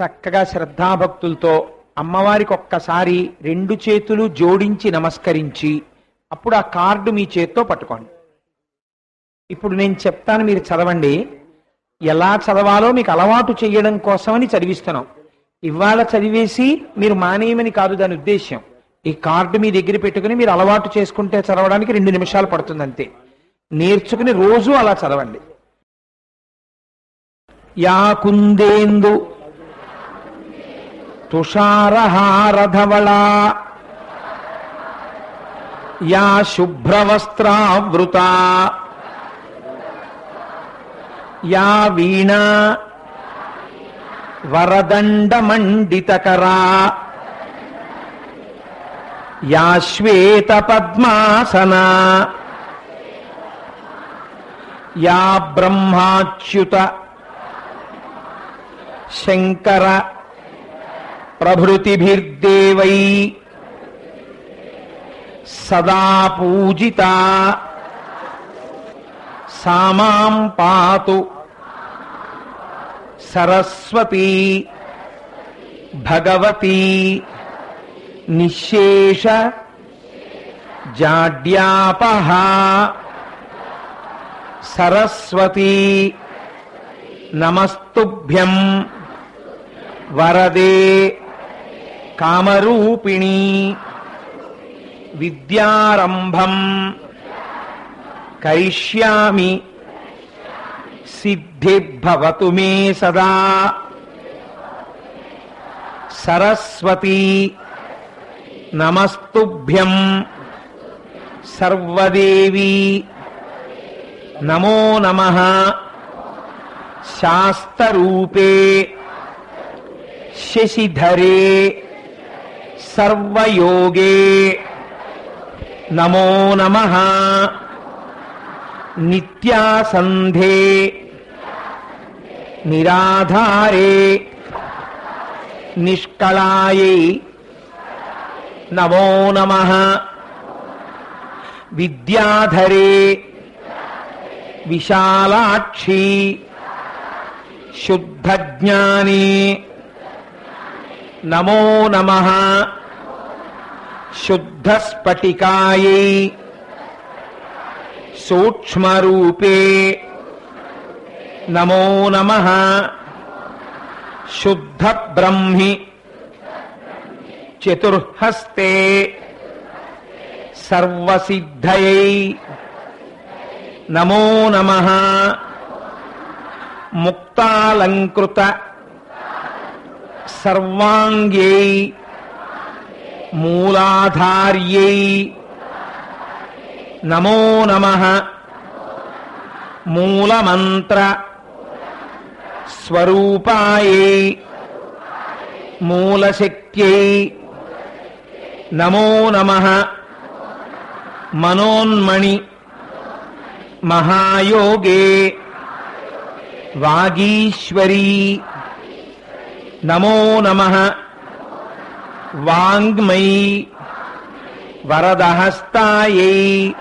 చక్కగా శ్రద్ధాభక్తులతో అమ్మవారికి ఒక్కసారి రెండు చేతులు జోడించి నమస్కరించి అప్పుడు ఆ కార్డు మీ చేత్తో పట్టుకోండి. ఇప్పుడు నేను చెప్తాను మీరు చదవండి. ఎలా చదవాలో మీకు అలవాటు చేయడం కోసమని చదివిస్తున్నాం. ఇవాళ చదివేసి మీరు మానేయమని కాదు దాని ఉద్దేశ్యం. ఈ కార్డు మీ దగ్గర పెట్టుకుని మీరు అలవాటు చేసుకుంటే చదవడానికి రెండు నిమిషాలు పడుతుంది అంతే నేర్చుకుని రోజు అలా చదవండి. యా కుందేందు తుషారహారధవళా యా శుభ్రవస్త్రావృత యా వీణా వరదండమండితకరా యా శ్వేత పద్మాసనా యా బ్రహ్మాచ్యుత శంకర प्रभृतिभिर्देवै। सदा पूजिता। सामां पातु। सरस्वती। भगवती। निशेष। जाड्यापः। सरस्वती। नमस्तुभ्यं। वरदे। कामरूपिणी। विद्यारंभम करिष्यामि। सिद्धिर्भवतु मे सदा। सरस्वती। नमस्तुभ्यं सर्वदेवी। नमो नमः। शास्त्ररूपे। शशिधरे। सर्वयोगे। नमो नमः। नित्यासन्धे। निराधारे। निष्कलायै। नमो नमः। विद्याधरे। विशालाक्षी। शुद्धज्ञानी। నమో నమ శుద్ధస్ఫటికాయై సూక్ష్మరూపే నమో నమ శుద్ధ బ్రహ్మి చతుర్హస్తే సర్వసిద్ధయై నమో నమ ముక్తాలంకృత సర్వాంగ్యై మూలాధార్యై నమో నమ మూలమంత్ర స్వరూపాయై మూలశక్త్యై నమో నమ మనోన్మణి మహాయోగే వాగీశ్వరీ నమో నమ. వాంగ్మయీ వరదహస్తాయై.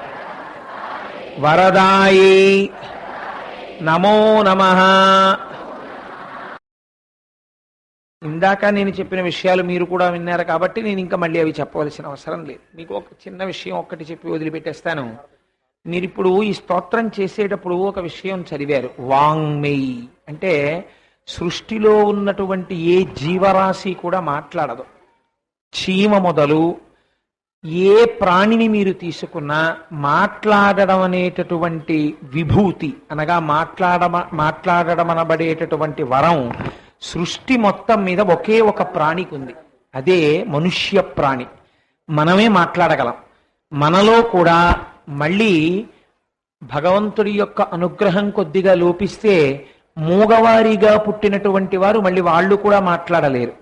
వరదాయై. నమో నమ. ఇందాక నేను చెప్పిన విషయాలు మీరు కూడా విన్నారు కాబట్టి నేను ఇంకా మళ్ళీ అవి చెప్పవలసిన అవసరం లేదు. మీకు ఒక చిన్న విషయం ఒక్కటి చెప్పి వదిలిపెట్టేస్తాను. మీరు ఇప్పుడు ఈ స్తోత్రం చేసేటప్పుడు ఒక విషయం చదివారు. వాంగ్మై. అంటే సృష్టిలో ఉన్నటువంటి ఏ జీవరాశి కూడా మాట్లాడదు. చీమ మొదలు ఏ ప్రాణిని మీరు తీసుకున్నా మాట్లాడడం అనేటటువంటి విభూతి అనగా మాట్లాడ మాట్లాడడం అనబడేటటువంటి వరం సృష్టి మొత్తం మీద ఒకే ఒక ప్రాణికి ఉంది. అదే మనుష్య ప్రాణి. మనమే మాట్లాడగలం. మనలో కూడా మళ్ళీ భగవంతుడి యొక్క అనుగ్రహం కొద్దిగా లోపిస్తే మూగవారిగా పుట్టినటువంటి వారు మళ్ళీ వాళ్ళు కూడా మాట్లాడలేరు.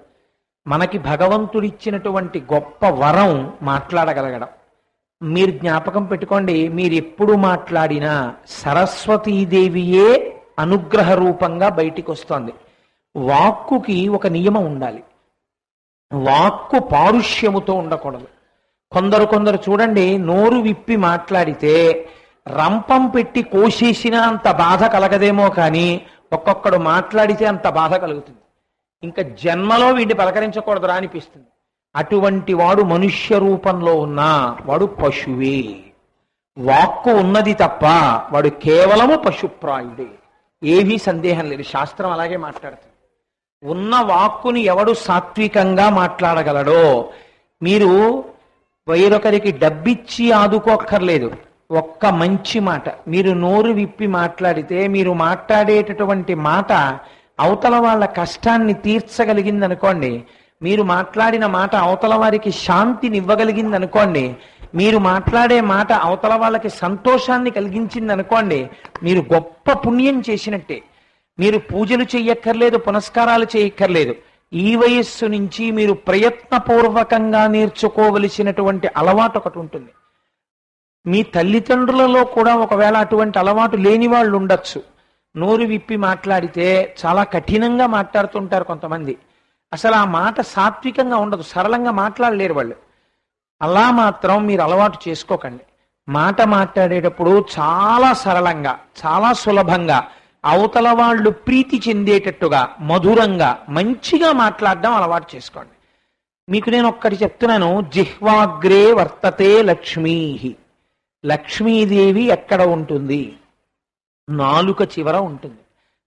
మనకి భగవంతుడిచ్చినటువంటి గొప్ప వరం మాట్లాడగలగడం. మీరు జ్ఞాపకం పెట్టుకోండి మీరు ఎప్పుడు మాట్లాడినా సరస్వతీదేవియే అనుగ్రహ రూపంగా బయటికి వస్తోంది వాక్కుకి ఒక నియమం ఉండాలి. వాక్కు పారుష్యముతో ఉండకూడదు. కొందరు కొందరు చూడండి నోరు విప్పి మాట్లాడితే రంపం పెట్టి కోసేసినా అంత బాధ కలగదేమో కానీ ఒక్కొక్కడు మాట్లాడితే అంత బాధ కలుగుతుంది. ఇంకా జన్మలో వీడిని పలకరించకూడదురా అనిపిస్తుంది. అటువంటి వాడు మనుష్య రూపంలో ఉన్నా వాడు పశువే. వాక్కు ఉన్నది తప్ప వాడు కేవలము పశుప్రాయుడే. ఏమీ సందేహం లేదు. శాస్త్రం అలాగే మాట్లాడుతుంది. ఉన్న వాక్కుని ఎవడు సాత్వికంగా మాట్లాడగలడో మీరు వేరొకరికి డబ్బిచ్చి ఆదుకోక్కర్లేదు. ఒక్క మంచి మాట. మీరు నోరు విప్పి మాట్లాడితే మీరు మాట్లాడేటటువంటి మాట అవతల వాళ్ళ కష్టాన్ని తీర్చగలిగింది అనుకోండి మీరు మాట్లాడిన మాట అవతల వారికి శాంతినివ్వగలిగింది అనుకోండి మీరు మాట్లాడే మాట అవతల వాళ్ళకి సంతోషాన్ని కలిగించింది అనుకోండి మీరు గొప్ప పుణ్యం చేసినట్టే. మీరు పూజలు చెయ్యక్కర్లేదు పునస్కారాలు చేయక్కర్లేదు ఈ వయస్సు నుంచి మీరు ప్రయత్నపూర్వకంగా నేర్చుకోవలసినటువంటి అలవాటు ఒకటి ఉంటుంది. మీ తల్లిదండ్రులలో కూడా ఒకవేళ అటువంటి అలవాటు లేని వాళ్ళు ఉండొచ్చు. నోరు విప్పి మాట్లాడితే చాలా కఠినంగా మాట్లాడుతుంటారు కొంతమంది. అసలు ఆ మాట సాత్వికంగా ఉండదు సరళంగా మాట్లాడలేరు వాళ్ళు. అలా మాత్రం మీరు అలవాటు చేసుకోకండి. మాట మాట్లాడేటప్పుడు చాలా సరళంగా చాలా సులభంగా అవతల వాళ్ళు ప్రీతి చెందేటట్టుగా మధురంగా మంచిగా మాట్లాడడం అలవాటు చేసుకోండి. మీకు నేను ఒక్కటి చెప్తున్నాను జిహ్వాగ్రే వర్తతే లక్ష్మీ లక్ష్మీదేవి ఎక్కడ ఉంటుంది? నాలుక చివర ఉంటుంది.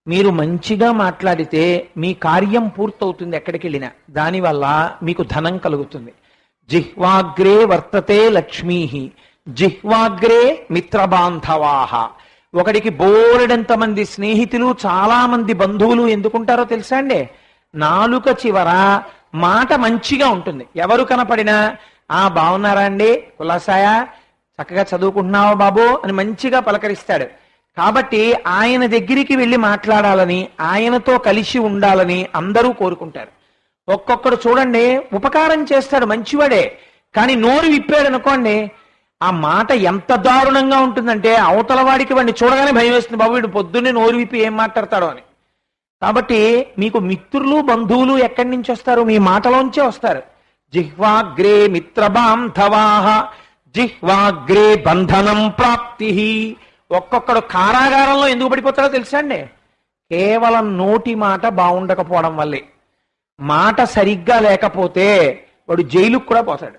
మీరు మంచిగా మాట్లాడితే మీ కార్యం పూర్తవుతుంది ఎక్కడికి వెళ్ళినా దానివల్ల మీకు ధనం కలుగుతుంది. జిహ్వాగ్రే వర్తతే లక్ష్మీ జిహ్వాగ్రే మిత్రబాంధవాహ ఒకడికి బోరెడంత మంది స్నేహితులు చాలా మంది బంధువులు ఎందుకుంటారో తెలుసా అండి? నాలుక చివర మాట మంచిగా ఉంటుంది. ఎవరు కనపడినా ఆ బాగున్నారా అండి? కులాసాయా? చక్కగా చదువుకుంటున్నావా బాబు అని మంచిగా పలకరిస్తాడు. కాబట్టి ఆయన దగ్గరికి వెళ్ళి మాట్లాడాలని ఆయనతో కలిసి ఉండాలని అందరూ కోరుకుంటారు. ఒక్కొక్కడు చూడండి ఉపకారం చేస్తాడు మంచివాడే. కానీ నోరు విప్పాడు అనుకోండి ఆ మాట ఎంత దారుణంగా ఉంటుందంటే అవతల వాడికి వాడిని చూడగానే భయం వేస్తుంది బాబు వీడు పొద్దున్నే నోరు విప్పి ఏం మాట్లాడతాడో అని. కాబట్టి మీకు మిత్రులు బంధువులు ఎక్కడి నుంచి వస్తారు? మీ మాటలోంచే వస్తారు. జిహ్వాగ్రే మిత్రబాంధవాహ జిహ్వాగ్రే బంధనం ప్రాప్తి. ఒక్కొక్కడు కారాగారంలో ఎందుకు పడిపోతాడో తెలుసా అండి? కేవలం నోటి మాట బాగుండకపోవడం వల్లే. మాట సరిగ్గా లేకపోతే వాడు జైలుకు కూడా పోతాడు.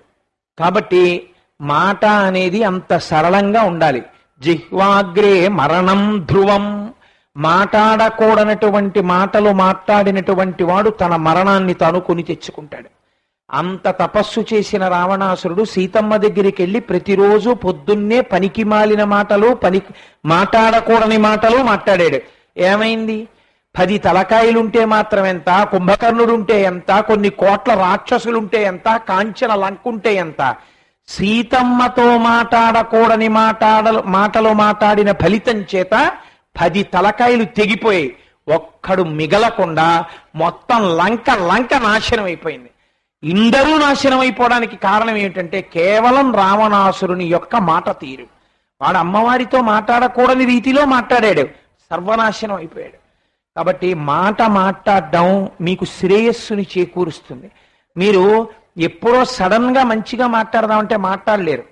కాబట్టి మాట అనేది అంత సరళంగా ఉండాలి. జిహ్వాగ్రే మరణం ధ్రువం. మాట్లాడకూడనటువంటి మాటలు మాట్లాడినటువంటి వాడు తన మరణాన్ని తాను కొని తెచ్చుకుంటాడు. అంత తపస్సు చేసిన రావణాసురుడు సీతమ్మ దగ్గరికి వెళ్ళి ప్రతిరోజు పొద్దున్నే పనికి మాలిన మాటలు పని మాట్లాడకూడని మాటలు మాట్లాడాడు. ఏమైంది? పది తలకాయలుంటే మాత్రం ఎంత? కుంభకర్ణుడుంటే ఎంత? కొన్ని కోట్ల రాక్షసులుంటే ఎంత? కాంచన లంకుంటే ఎంత? సీతమ్మతో మాట్లాడకూడని మాట్లాడ మాటలు మాట్లాడిన ఫలితం చేత పది తలకాయలు తెగిపోయాయి. ఒక్కడు మిగలకుండా మొత్తం లంక లంక నాశనం అయిపోయింది ఇందరూ నాశనం అయిపోవడానికి కారణం ఏమిటంటే కేవలం రావణాసురుని యొక్క మాట తీరు. వాడు అమ్మవారితో మాట్లాడకూడని రీతిలో మాట్లాడాడు. సర్వనాశనం అయిపోయాడు. కాబట్టి మాట మాట్లాడడం మీకు శ్రేయస్సుని చేకూరుస్తుంది. మీరు ఎప్పుడో సడన్గా మంచిగా మాట్లాడదామంటే మాట్లాడలేరు.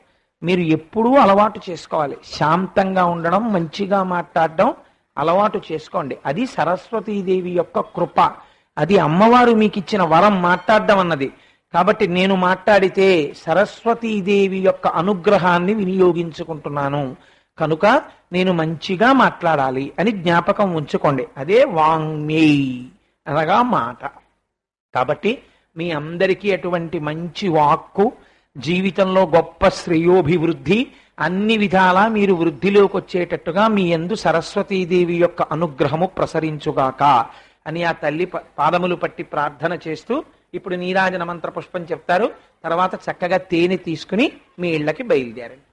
మీరు ఎప్పుడూ అలవాటు చేసుకోవాలి. శాంతంగా ఉండడం మంచిగా మాట్లాడడం అలవాటు చేసుకోండి. అది సరస్వతీదేవి యొక్క కృప. అది అమ్మవారు మీకు ఇచ్చిన వరం మాట్లాడడం అన్నది. కాబట్టి నేను మాట్లాడితే సరస్వతీదేవి యొక్క అనుగ్రహాన్ని వినియోగించుకుంటున్నాను. కనుక నేను మంచిగా మాట్లాడాలి అని జ్ఞాపకం ఉంచుకోండి. అదే వాంగ్మేయ్ అనగా మాట. కాబట్టి మీ అందరికీ అటువంటి మంచి వాక్కు జీవితంలో గొప్ప శ్రేయోభివృద్ధి అన్ని విధాలా మీరు వృద్ధిలోకి వచ్చేటట్టుగా మీ ఎందు సరస్వతీదేవి యొక్క అనుగ్రహము ప్రసరించుగాక అని ఆ తల్లి ప- పాదములు పట్టి ప్రార్థన చేస్తూ ఇప్పుడు నీరాజన మంత్ర పుష్పం చెప్తారు. తర్వాత చక్కగా తేనె తీసుకుని మీ ఇళ్ళకి బయలుదేరండి.